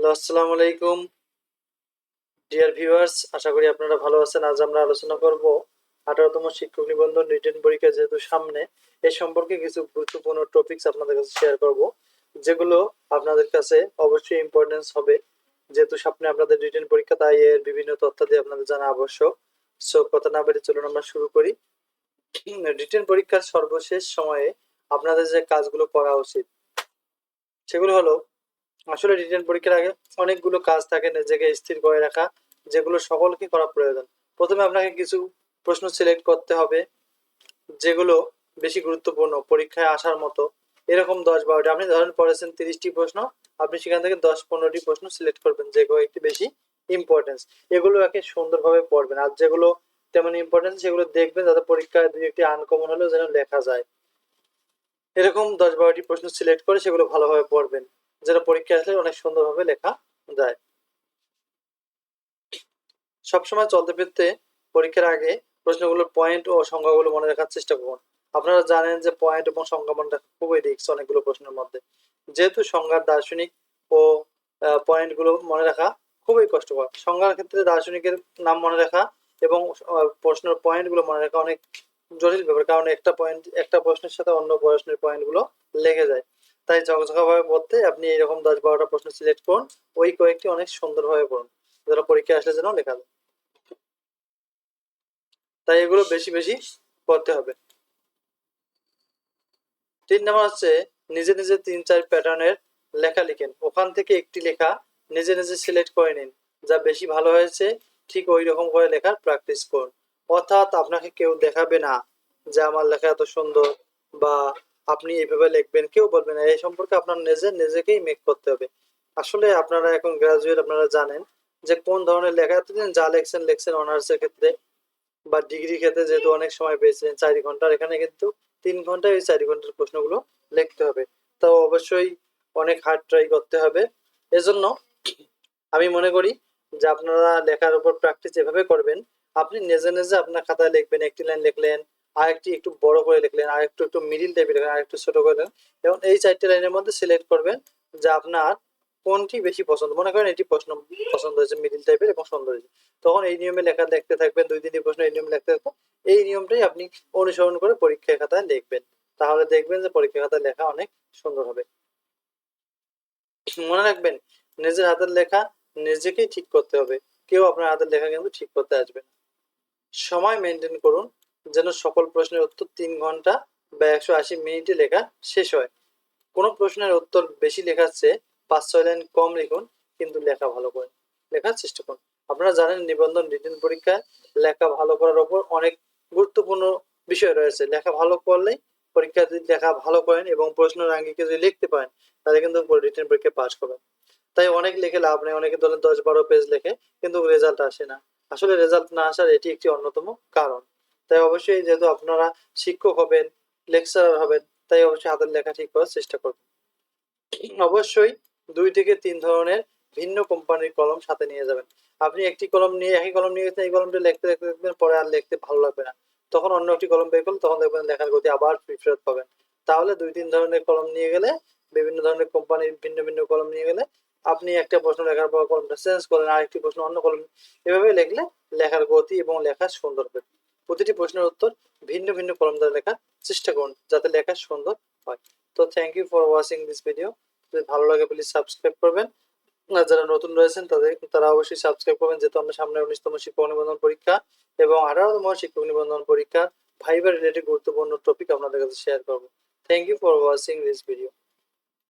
Hello, আসসালামু আলাইকুম। Dear viewers আশা করি আপনারা ভালো আছেন। আজ আমরা আলোচনা করব আঠারোতম শিক্ষক নিবন্ধন রিটেন পরীক্ষা যেহেতু সামনে, এ সম্পর্কে কিছু গুরুত্বপূর্ণ টপিকস আপনাদের কাছে শেয়ার করব, যেগুলো আপনাদের কাছে অবশ্যই ইম্পর্টেন্স হবে। যেহেতু সামনে আপনাদের রিটেন পরীক্ষা, তাই এর বিভিন্ন তথ্যাদি আপনাদের জানা আবশ্যক। সো কথা না বেড়ে চলুন আমরা শুরু করি। রিটেন পরীক্ষার সর্বশেষ সময়ে আপনাদের যে কাজগুলো করা উচিত, সেগুলো হলো আসলে রিটেন পরীক্ষার আগে অনেকগুলো কাজ থাকে নিজেকে স্থির করে রাখা, যেগুলো সকলকে করা প্রয়োজন। প্রথমে আপনাকে কিছু প্রশ্ন সিলেক্ট করতে হবে, যেগুলো বেশি গুরুত্বপূর্ণ পরীক্ষায় আসার মতো। এরকম দশ বারোটি, আপনি ধরেন পড়েছেন তিরিশটি প্রশ্ন, আপনি সেখান থেকে দশ পনেরোটি প্রশ্ন সিলেক্ট করবেন যেগুলো একটি বেশি ইম্পর্টেন্স এগুলো একে সুন্দরভাবে পড়বেন, আর যেগুলো তেমন ইম্পর্টেন্স সেগুলো দেখবেন যাতে পরীক্ষায় দুই একটি আনকমন হলেও যেন লেখা যায়। এরকম দশ বারোটি প্রশ্ন সিলেক্ট করে সেগুলো ভালোভাবে পড়বেন। যেটা পরীক্ষা আসলে অনেক সুন্দরভাবে লেখা যায়। সবসময় চলতে ফিরতে পরীক্ষার আগে প্রশ্নগুলোর পয়েন্ট ও সংখ্যাগুলো মনে রাখার চেষ্টা করুন। আপনারা জানেন যে পয়েন্ট এবং সংখ্যা মনে রাখা খুবই রিক্স অনেকগুলো প্রশ্নের মধ্যে। যেহেতু সংজ্ঞার দার্শনিক ও পয়েন্টগুলো মনে রাখা খুবই কষ্টকর। সংজ্ঞার ক্ষেত্রে দার্শনিকের নাম মনে রাখা এবং প্রশ্নের পয়েন্টগুলো মনে রাখা অনেক জটিল ব্যাপার। কারণ একটা পয়েন্ট একটা প্রশ্নের সাথে অন্য প্রশ্নের পয়েন্টগুলো লেগে যায়। তাই ঝকঝকাভাবে পড়তে আপনি এরকম দশ বারোটা প্রশ্ন সিলেক্ট করুন। ওই কয়েকটি অনেক সুন্দরভাবে পড়ুন। যারা পরীক্ষায় আসলে যেন লেখা তাই এগুলো বেশি বেশি পড়তে হবে। তিন নম্বর হচ্ছে, নিজে নিজে তিন চার প্যাটার্নের লেখা লিখেন। ওখান থেকে একটি লেখা নিজে নিজে সিলেক্ট করে নিন। যা বেশি ভালো হয়েছে, ঠিক ওই রকম করে লেখার প্র্যাকটিস করুন। অর্থাৎ আপনাকে কেউ দেখাবে না যে আমার লেখা এত সুন্দর বা আপনি এইভাবে লিখবেন, কেউ বলবে না। এই সম্পর্কে আপনার নিজে, নিজেকেই মেক করতে হবে। আসলে আপনারা এখন গ্রাজুয়েট আপনারা জানেন যে কোন ধরনের লেখা, এতদিন যা লেখছেন লেখছেন অনার্সের ক্ষেত্রে বা ডিগ্রি ক্ষেত্রে যেহেতু অনেক সময় পেয়েছিলেন চারি ঘণ্টার, এখানে কিন্তু তিন ঘন্টায় ওই চারি ঘণ্টার প্রশ্নগুলো লিখতে হবে। তো অবশ্যই অনেক হার্ড ট্রাই করতে হবে। এজন্য আমি মনে করি যে আপনারা লেখার উপর প্র্যাকটিস এভাবে করবেন। আপনি নিজে নিজে আপনার খাতায় লিখবেন, একটি লাইন লিখলেন আরেকটি একটু বড় করে লিখলেন আর একটু একটু মিডিল টাইপের লিখলেন আর একটু ছোট করে লিখলেন। এবং এই চারটে লাইনের মধ্যে সিলেক্ট করবেন যে আপনার কোনটি বেশি পছন্দ। মনে করেন এটি প্রশ্ন, পছন্দ হয়েছে মিডিল টাইপের এবং সুন্দর হয়েছে। তখন এই নিয়মে লেখা দেখতে থাকবেন, দুই তিনটি প্রশ্ন এই নিয়মে লিখতে থাকবেন এই নিয়মটাই আপনি অনুসরণ করে পরীক্ষা খাতায় লিখবেন। তাহলে দেখবেন যে পরীক্ষা খাতায় লেখা অনেক সুন্দর হবে। মনে রাখবেন, নিজের হাতের লেখা নিজেকেই ঠিক করতে হবে। কেউ আপনার হাতের লেখা কিন্তু ঠিক করতে আসবে সময় মেনটেন করুন। যেন সকল প্রশ্নের উত্তর তিন ঘণ্টা বা একশো আশি মিনিটে লেখা শেষ হয়। কোনো প্রশ্নের উত্তর বেশি লেখার চেয়ে পাঁচ ছয় লাইন কম লিখুন, কিন্তু লেখা ভালো করে লেখার চেষ্টা করুন। আপনারা জানেন নিবন্ধন রিটেন পরীক্ষায় লেখা ভালো করার ওপর অনেক গুরুত্বপূর্ণ বিষয় রয়েছে। লেখা ভালো করলেই পরীক্ষা যদি লেখা ভালো করেন এবং প্রশ্নের আঙ্গিকে যদি লিখতে পারেন, তাহলে কিন্তু রিটেন পরীক্ষায় পাস করবেন তাই অনেক লিখে লাভ নেই, অনেকে ধরেন দশ বারো পেজ লেখে, কিন্তু রেজাল্ট আসে না। আসলে রেজাল্ট না আসার এটি একটি অন্যতম কারণ। তাই অবশ্যই যেহেতু আপনারা শিক্ষক হবেন লেকচারার হবেন, তাই অবশ্যই হাতের লেখা ঠিক করার চেষ্টা করবেন। অবশ্যই দুই থেকে তিন ধরনের ভিন্ন কোম্পানির কলম সাথে নিয়ে যাবেন। আপনি একটি কলম নিয়ে, একই কলম নিয়ে গেছেন, এই কলমটা লিখতে লিখতে দেখবেন পরে আর লিখতে ভালো লাগবে না। তখন অন্য একটি কলম বের করলে তখন দেখবেন লেখার গতি আবার ফেরত পাবেন। তাহলে দুই, তিন ধরনের কলম নিয়ে গেলে, বিভিন্ন ধরনের কোম্পানির ভিন্ন ভিন্ন কলম নিয়ে গেলে আপনি একটা প্রশ্ন লেখার পর কলমটা চেঞ্জ করেন, আরেকটি প্রশ্ন অন্য কলম এভাবে লিখলে লেখার গতি এবং লেখা সুন্দর হবে। প্রতিটি প্রশ্নের উত্তর ভিন্ন ভিন্ন কলম দ্বারা লেখার চেষ্টা করুন, যাতে লেখা সুন্দর হয়। তো thank you for watching this video যদি ভালো লাগে প্লিজ সাবস্ক্রাইব করবেন। আর যারা নতুন রয়েছেন, তাদের তারা অবশ্যই সাবস্ক্রাইব করবেন, যেহেতু আমরা সামনে উনিশতম শিক্ষক নিবন্ধন পরীক্ষা এবং আঠারোতম শিক্ষক নিবন্ধন পরীক্ষা ভাইবার রিলেটেড গুরুত্বপূর্ণ টপিক আপনাদের কাছে শেয়ার করব। Thank you for watching this video